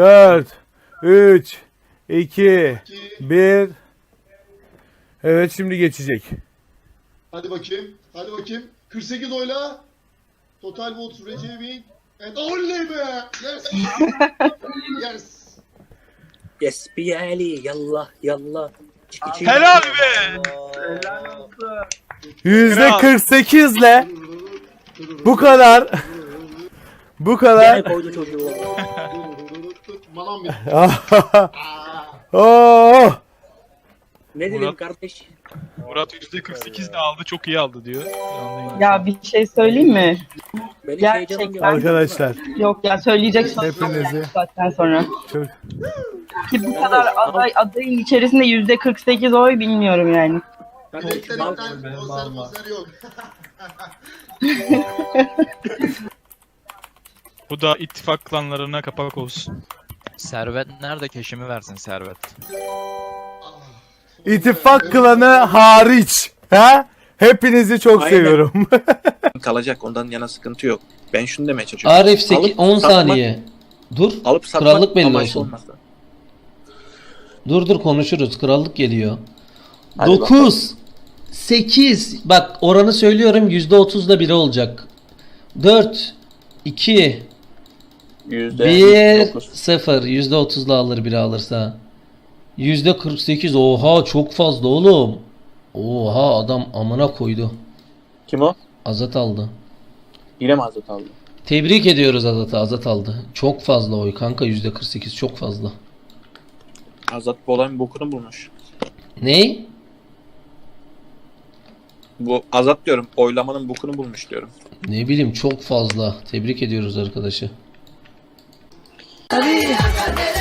3, 2, 1. Evet şimdi geçecek. Hadi bakayım. Hadi bakayım. 48 oyla. Total votes Recep. And only be. Yes. yes. Yes be Ali yallah yallah. Çiki çiki. Helal be. Yüzde 48 ile bu kadar. Bu kadar. çocuğu. Manam bitti. oh. Ne dedim Murat- kardeş? Murat %48 de aldı çok iyi aldı diyor. Ya bir şey söyleyeyim mi? Benim Gerçekten. heyecanım yok. Arkadaşlar Yok ya söyleyecek Hepinizi- saatten sonra. çok Ki bu kadar aday adayın içerisinde yüzde 48 oy bilmiyorum yani. Bileklerimden konser konser yok. Bu da ittifak klanlarına kapak olsun. Servet nerede keşimi versin Servet. ittifak klanı hariç. Ha? Hepinizi çok Aynen. seviyorum. kalacak ondan yana sıkıntı yok. Ben şunu demeye çalışıyorum. Arif 8, Alıp 10 satmak- saniye. Dur. Alıp satmak Krallık belli amaçlı olsun. Dur dur konuşuruz. Krallık geliyor. Hadi 9 8 bak oranı söylüyorum %30'da biri olacak. 4 2 Yüzde 1 dokuz. 0 %30'la alır biri alırsa. %48 oha çok fazla oğlum. Oha adam amına koydu. Kim o? Azat aldı. Yine mi Azat aldı? Tebrik ediyoruz Azat'ı. Azat aldı. Çok fazla oy kanka %48 çok fazla. Azat bu olayın bokunu bulmuş. Ney? Bu Azat diyorum oylamanın bokunu bulmuş diyorum. Ne bileyim çok fazla. Tebrik ediyoruz arkadaşı. Hey!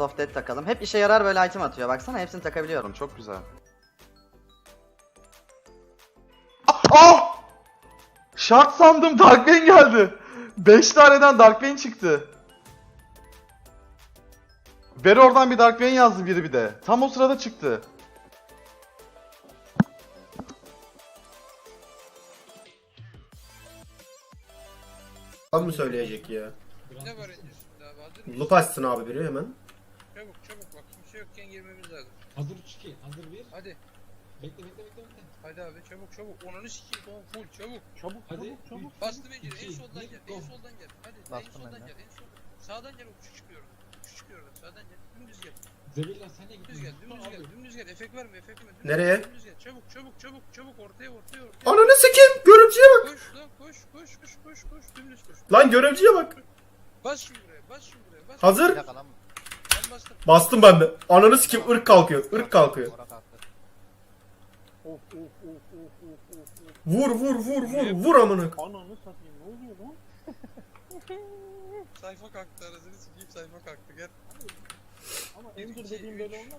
Lord of Death takalım. Hep işe yarar böyle item atıyor. Baksana hepsini takabiliyorum. Çok güzel. Ah! Şart sandım Dark Bane geldi. 5 taneden Dark Bane çıktı. Ver oradan bir Dark Bane yazdı biri bir de. Tam o sırada çıktı. Tam mı söyleyecek ya? Ne var öncesinde abi? Hazır mısın? Lup açsın abi biri hemen. Çabuk çabuk bak kimse yokken girmemiz lazım. Hazır 2, hazır 1. Hadi. Bekle bekle bekle bekle. Hadi abi çabuk çabuk. Onunu sikeyim tamam full çabuk. Çabuk hadi. Çabuk. Bastı beceri en İki, soldan bir, gel. go. En soldan gel. Hadi en Bastım soldan ben de. gel. En soldan. Sağdan gel okçu çıkıyorum. Okçu çıkıyorum. Sağdan gel. Dümdüz gel. Zebilla sen de Dümdüz gel. Dümdüz gel. Dümdüz gel. Efekt verme. Efekt verme. Dümdüz Nereye? Gel, dümdüz gel. Çabuk çabuk çabuk çabuk ortaya ortaya ortaya. Ananı sikeyim görümcüye bak. Koş lan koş koş koş koş koş. Dümdüz koş. Lan görümcüye bak. Bas şimdi buraya. Bas şimdi buraya. Bas. Hazır. Ben bastım. Bastım ben de. Ananı sikeyim ırk kalkıyor. ırk kalkıyor. Vur vur vur vur vur amına. Sayfa kalktı arasını sikeyim sayfa kalktı gel. Ama enter dediğim böyle olmaz mı?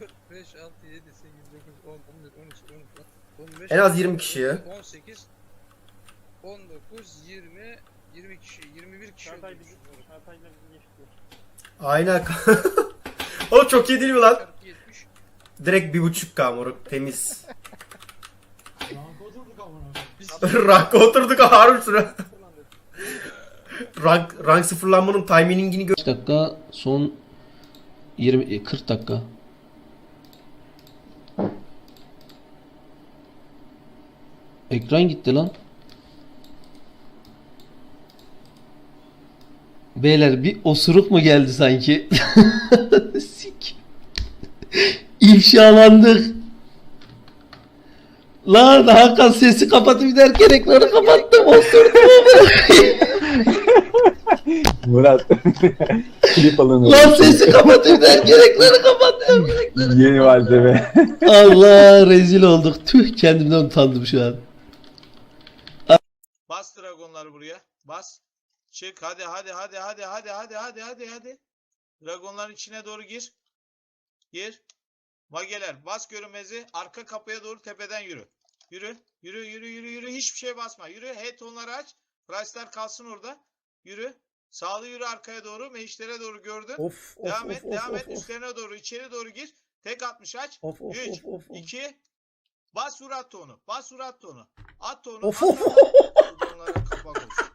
4, 5, 6, 7, 8, 9, 10, 11, 12, 13, 15, En az 20 kişiye. 18, 19, 20, 20 kişi, 21 kişi oldu. Aynen. Oğlum çok iyi değil mi lan? Çarpı 70. Direkt bir buçuk k moruk temiz. Rank oturduk harbi sıra. rank, rank sıfırlanmanın timingini gör. Kaç dakika? Son 20 e, 40 dakika. Ekran gitti lan. Beyler bir osuruk mu geldi sanki? Sik. İfşalandık. Lan Hakan sesi kapatıp derken ekranı kapattım osurdum ama. Murat. Klip alın. Lan sesi kapatayım der gerekleri kapattım. Yeni malzeme. Allah rezil olduk. Tüh kendimden utandım şu an. Bas dragonları buraya. Bas. Çık hadi hadi hadi hadi hadi hadi hadi hadi hadi. Dragonların içine doğru gir. Gir. Mageler bas görünmezi. Arka kapıya doğru tepeden yürü. Yürü. Yürü yürü yürü yürü. Hiçbir şey basma. Yürü. Head onları aç. Price'lar kalsın orada. Yürü. Sağlı yürü arkaya doğru. Meclislere doğru gördün. Of of devam of et. of devam of et. of. Üstlerine doğru. içeri doğru gir. Tek 60 aç. Of of 3, of of of. 2, bas vur at onu. Bas vur at onu. At onu. Of, at, of, at, at. Onlara kapak olsun.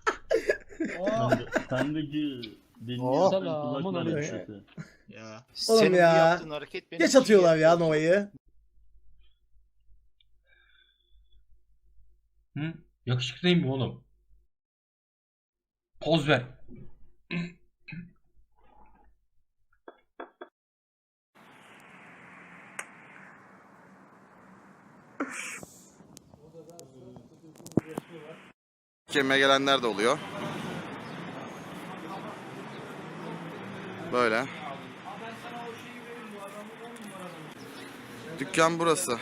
Sendeki Oh. Ya. Oğlum ya. Geç atıyorlar ya Nova'yı. Hı? Yakışıklı değil mi oğlum? Poz ver. Kemime gelenler de oluyor. Böyle. Dükkan burası.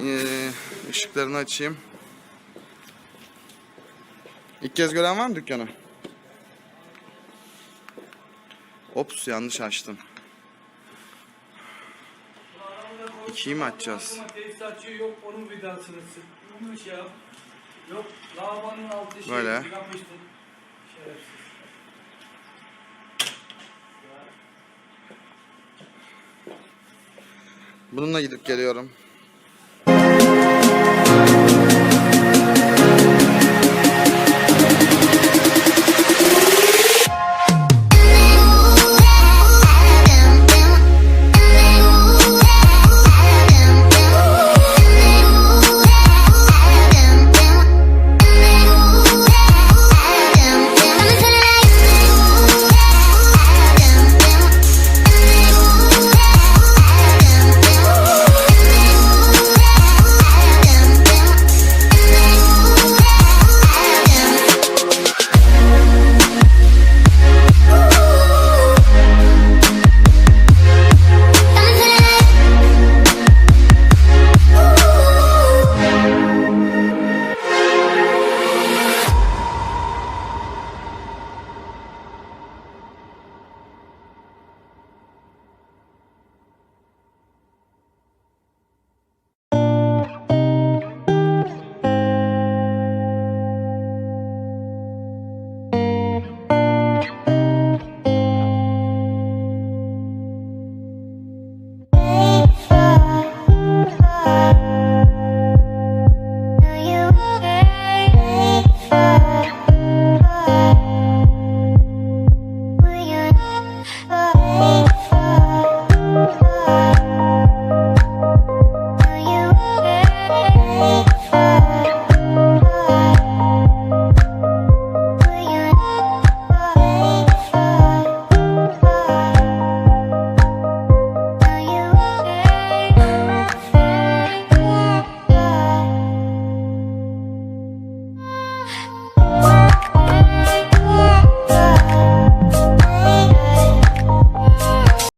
Ee, ışıklarını açayım. İlk kez gören var mı dükkanı? Ops yanlış açtım. İkiyi mi açacağız? Böyle. Bununla gidip geliyorum.